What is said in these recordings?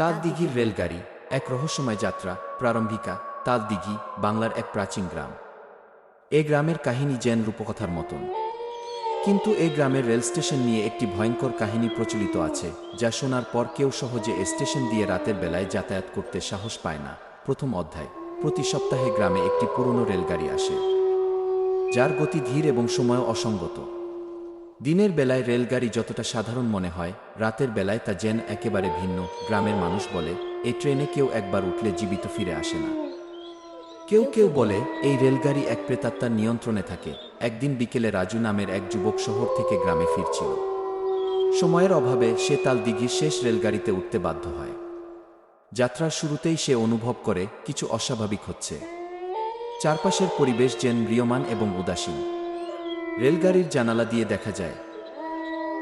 তাল দিঘির রেলগাড়ি, এক রহস্যময় যাত্রা, প্রারম্ভিকা তাল দিঘি বাংলার এক প্রাচীন গ্রাম। এ গ্রামের কাহিনী যেন রূপকথার মতন। কিন্তু এই গ্রামের রেল স্টেশন নিয়ে একটি ভয়ঙ্কর কাহিনী প্রচলিত আছে, যা শোনার পর কেউ সহজে এ স্টেশন দিয়ে রাতের বেলায় যাতায়াত করতে সাহস পায় না। প্রথম অধ্যায়, প্রতি সপ্তাহে গ্রামে একটি পুরনো রেলগাড়ি আসে, যার গতি ধীর এবং সময় অসঙ্গত। দিনের বেলায় রেলগাড়ি যতটা সাধারণ মনে হয়, রাতের বেলায় তা যেন একেবারে ভিন্ন, গ্রামের মানুষ বলে, এই ট্রেনে কেউ একবার উঠলে জীবিত ফিরে আসে না। কেউ কেউ বলে, এই রেলগাড়ি এক প্রেতাত্মার নিয়ন্ত্রণে থাকে, একদিন বিকেলে রাজু নামের এক যুবক শহর থেকে গ্রামে ফিরছিল। সময়ের অভাবে সে তাল দিঘির শেষ রেলগাড়িতে উঠতে বাধ্য হয়। যাত্রার শুরুতেই সে অনুভব করে, কিছু অস্বাভাবিক হচ্ছে। চারপাশের পরিবেশ যেন ম্রিয়মান এবং উদাসীন। রেলগাড়ির জানালা দিয়ে দেখা যায়,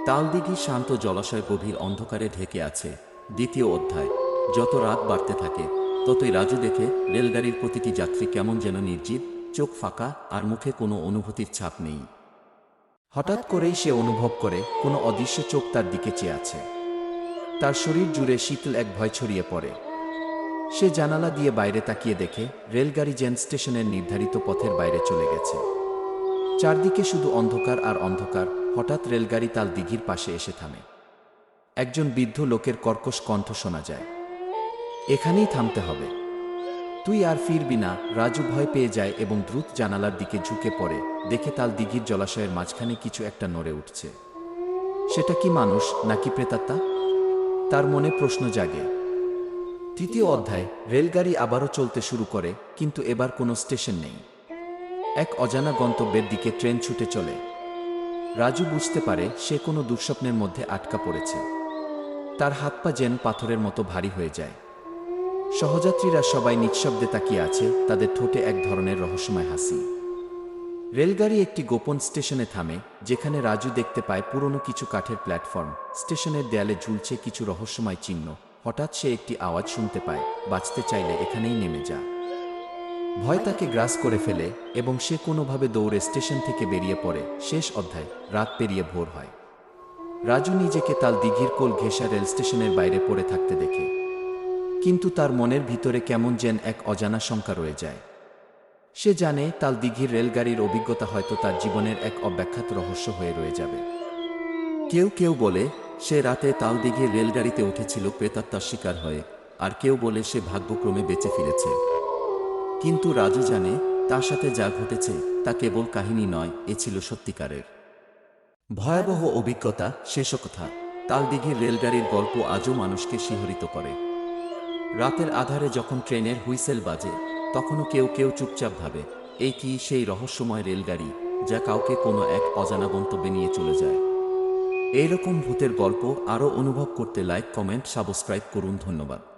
তালদিঘি শান্ত জলাশয় গভীর অন্ধকারে ঢেকে আছে দ্বিতীয় অধ্যায়। যত রাত বাড়তে থাকে, ততই রাজু দেখে রেলগাড়ির প্রতিটি যাত্রী কেমন যেন নির্জীব, চোখ ফাঁকা আর মুখে কোনো অনুভূতির ছাপ নেই। হঠাৎ করেই সে অনুভব করে কোনো অদৃশ্য চোখ তার দিকে চেয়ে আছে। তার শরীর জুড়ে শীতল এক ভয় ছড়িয়ে পড়ে। সে জানালা দিয়ে বাইরে তাকিয়ে দেখে রেলগাড়ি জেন স্টেশনের নির্ধারিত পথের বাইরে চলে গেছে। চারদিকে শুধু অন্ধকার আর অন্ধকার, হঠাৎ রেলগাড়ি তাল দিঘির পাশে এসে থামে। একজন বৃদ্ধ লোকের কর্কশ কণ্ঠ শোনা যায়। এখানেই থামতে হবে। তুই আর ফিরবি না, রাজু ভয় পেয়ে যায় এবং দ্রুত জানালার দিকে ঝুঁকে পড়ে, দেখে তাল দিঘির জলাশয়ের মাঝখানে কিছু একটা নড়ে উঠছে। সেটা কি মানুষ, নাকি প্রেতাত্মা? তার মনে প্রশ্ন জাগে। তৃতীয় অধ্যায়, রেলগাড়ি আবারও চলতে শুরু করে, কিন্তু এবার কোনো স্টেশন নেই। এক অজানা গন্তব্যের দিকে ট্রেন ছুটে চলে। রাজু বুঝতে পারে সে কোনো দুঃস্বপ্নের মধ্যে আটকা পড়েছে। তার হাত পা যেন পাথরের মতো ভারী হয়ে যায়। সহযাত্রীরা সবাই নিঃশব্দে তাকিয়ে আছে, তাদের ঠোঁটে এক ধরনের রহস্যময় হাসি। রেলগাড়ি একটি গোপন স্টেশনে থামে, যেখানে রাজু দেখতে পায় পুরনো কিছু কাঠের প্ল্যাটফর্ম। স্টেশনের দেয়ালে ঝুলছে কিছু রহস্যময় চিহ্ন। হঠাৎ সে একটি আওয়াজ শুনতে পায়, বাঁচতে চাইলে এখানেই নেমে যা। ভয় তাকে গ্রাস করে ফেলে এবং সে কোনোভাবে দৌড়ে স্টেশন থেকে বেরিয়ে পড়ে। শেষ অধ্যায়, রাত পেরিয়ে ভোর হয়। রাজু নিজেকে তাল দিঘির কোল ঘেঁষা রেল স্টেশনের বাইরে পড়ে থাকতে দেখে। কিন্তু তার মনের ভিতরে কেমন যেন এক অজানা শঙ্কা রয়ে যায়। সে জানে তাল দিঘির রেলগাড়ির অভিজ্ঞতা হয়তো তার জীবনের এক অব্যাখ্যাত রহস্য হয়ে রয়ে যাবে। কেউ কেউ বলে, সে রাতে তালদিঘির রেলগাড়িতে উঠেছিল প্রেতাত্মার শিকার হয়ে। আর কেউ বলে, সে ভাগ্যক্রমে বেঁচে ফিরেছে। কিন্তু রাজু জানে, তার সাথে যা ঘটেছে তা কেবল কাহিনী নয়, এ ছিল সত্যিকারের। ভয়াবহ অভিজ্ঞতা, শেষ কথা। তালদিঘির রেলগাড়ির গল্প আজও মানুষকে শিহরিত করে। রাতের আধারে যখন ট্রেনের হুইসেল বাজে, তখনও কেউ কেউ চুপচাপ ভাবে, এই কি সেই রহস্যময় রেলগাড়ি যা কাউকে কোনো এক অজানা গন্তব্যে নিয়ে চলে যায়? এইরকম ভূতের গল্প আরও অনুভব করতে লাইক কমেন্ট সাবস্ক্রাইব করুন, ধন্যবাদ।